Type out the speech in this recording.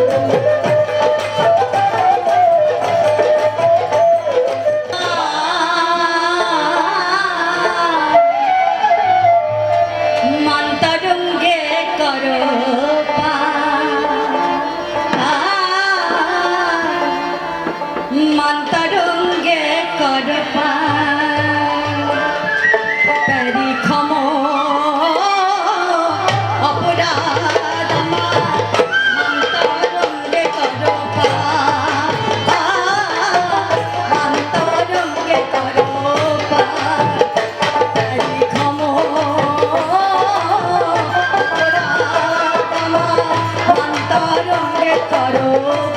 মন্তরঙ্গে করো আরো